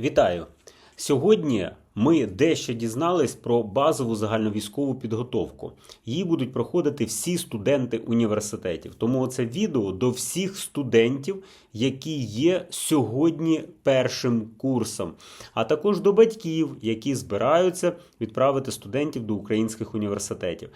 Вітаю! Сьогодні ми дещо дізнались про базову загальновійськову підготовку. Її будуть проходити всі студенти університетів. Тому це відео до всіх студентів, які є сьогодні першим курсом, а також до батьків, які збираються відправити студентів до українських університетів.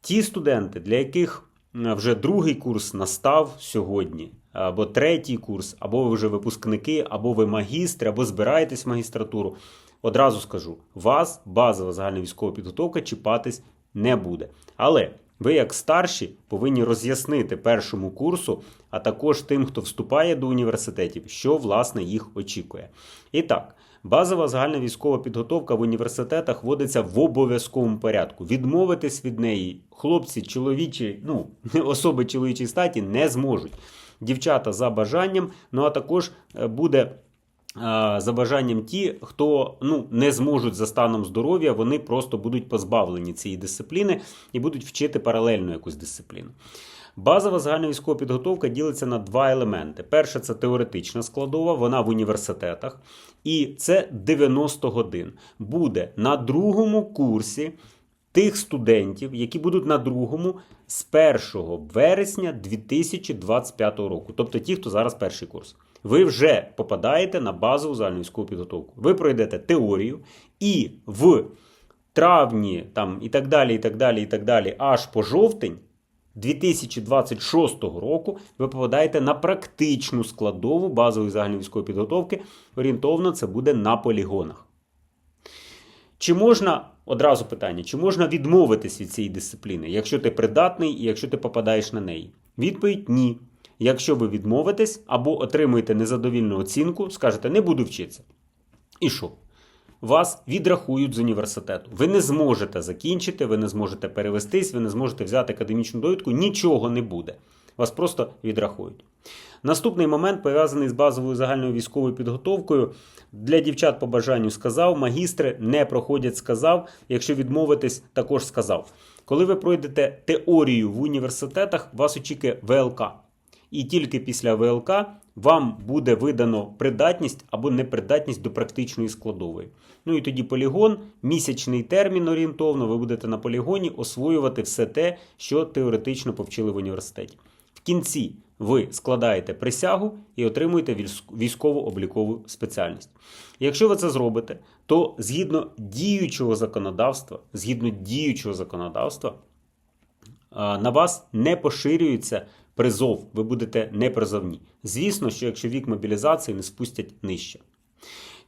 Ті студенти, для яких вже другий курс настав сьогодні, або третій курс, або ви вже випускники, або ви магістри, або збираєтесь в магістратуру. Одразу скажу, вас базова загальна військова підготовка чіпатись не буде. Але ви, як старші, повинні роз'яснити першому курсу, а також тим, хто вступає до університетів, що власне їх очікує. І так, базова загальна військова підготовка в університетах вводиться в обов'язковому порядку. Відмовитись від неї хлопці, чоловічі, ну особи чоловічої статі не зможуть. Дівчата за бажанням, ну а також е, буде за бажанням ті, хто ну, не зможуть за станом здоров'я, вони просто будуть позбавлені цієї дисципліни і будуть вчити паралельно якусь дисципліну. Базова загальна військова підготовка ділиться на два елементи. Перше це теоретична складова, вона в університетах, і це 90 годин. Буде на другому курсі тих студентів, які будуть на другому з 1 вересня 2025 року, тобто ті, хто зараз перший курс. Ви вже попадаєте на базову загальну військову підготовку. Ви пройдете теорію і в травні там, і так далі, і так далі, і так далі, аж по жовтень 2026 року ви попадаєте на практичну складову базової загальної військової підготовки. Орієнтовно це буде на полігонах. Чи можна одразу питання, чи можна відмовитись від цієї дисципліни, якщо ти придатний і якщо ти попадаєш на неї? Відповідь ні. Якщо ви відмовитесь або отримуєте незадовільну оцінку, скажете не буду вчитися. І що? Вас відрахують з університету. Ви не зможете закінчити, ви не зможете перевестись, ви не зможете взяти академічну довідку, нічого не буде. Вас просто відрахують. Наступний момент пов'язаний з базовою загальною військовою підготовкою. Для дівчат по бажанню сказав, магістри не проходять, сказав. Якщо відмовитись, також сказав. Коли ви пройдете теорію в університетах, вас очікує ВЛК. І тільки після ВЛК вам буде видано придатність або непридатність до практичної складової. Ну і тоді полігон, місячний термін орієнтовно, ви будете на полігоні освоювати все те, що теоретично повчили в університеті. В кінці ви складаєте присягу і отримуєте військово-облікову спеціальність. Якщо ви це зробите, то згідно діючого законодавства, згідно діючого законодавства, на вас не поширюється призов, ви будете непризовні. Звісно, що якщо вік мобілізації не спустять нижче.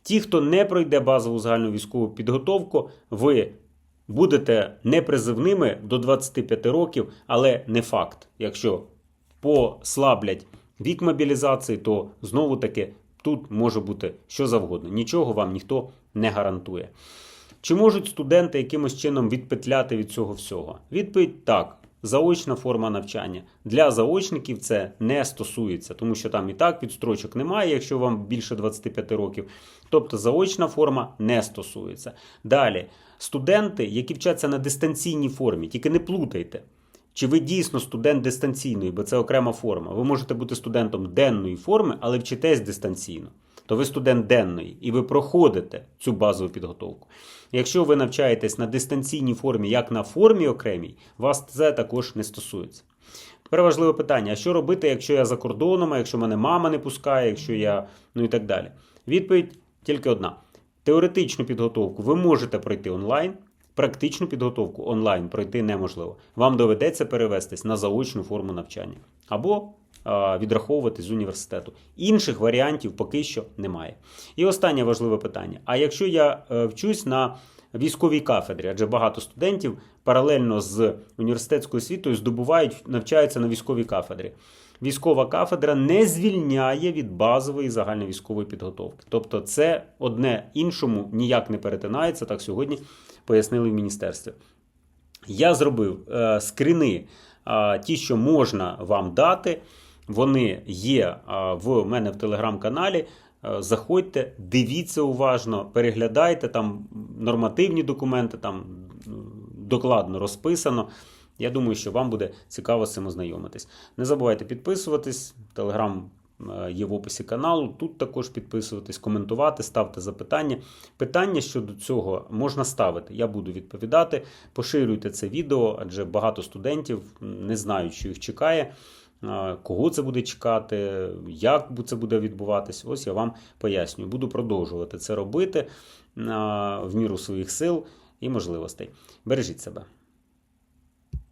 Ті, хто не пройде базову загальну військову підготовку, ви будете непризивними до 25 років, але не факт. Якщо послаблять вік мобілізації, то знову таки тут може бути що завгодно. Нічого вам ніхто не гарантує. Чи можуть студенти якимось чином відпетляти від цього всього? Відповідь так. Заочна форма навчання. Для заочників це не стосується, тому що там і так відстрочок немає, якщо вам більше 25 років. Тобто заочна форма не стосується. Далі, студенти, які вчаться на дистанційній формі, тільки не плутайте. Чи ви дійсно студент дистанційної, бо це окрема форма. Ви можете бути студентом денної форми, але вчитесь дистанційно. То ви студент денної і ви проходите цю базову підготовку. Якщо ви навчаєтесь на дистанційній формі, як на формі окремій, вас це також не стосується. Тепер важливе питання: а що робити, якщо я за кордоном, а якщо мене мама не пускає, якщо я. ну і так далі. Відповідь тільки одна: теоретичну підготовку ви можете пройти онлайн. Практичну підготовку онлайн пройти неможливо. Вам доведеться перевестись на заочну форму навчання або відраховувати з університету. Інших варіантів поки що немає. І останнє важливе питання: а якщо я е, вчусь на військовій кафедрі, адже багато студентів паралельно з університетською освітою здобувають, навчаються на військовій кафедрі. Військова кафедра не звільняє від базової загальновійськової підготовки. Тобто, це одне іншому ніяк не перетинається, так сьогодні пояснили в міністерстві. Я зробив е, скріни, е, ті, що можна вам дати. Вони є е, в мене в телеграм-каналі. Е, Заходьте, дивіться уважно, переглядайте там нормативні документи, там докладно розписано. Я думаю, що вам буде цікаво з цим ознайомитись. Не забувайте підписуватись, телеграм е, є в описі каналу. Тут також підписуйтесь, коментувати, ставте запитання. Питання щодо цього можна ставити. Я буду відповідати. Поширюйте це відео, адже багато студентів не знають, що їх чекає. е, Кого це буде чекати, як це буде відбуватись, ось я вам пояснюю. Буду продовжувати це робити е, в міру своїх сил і можливостей. Бережіть себе.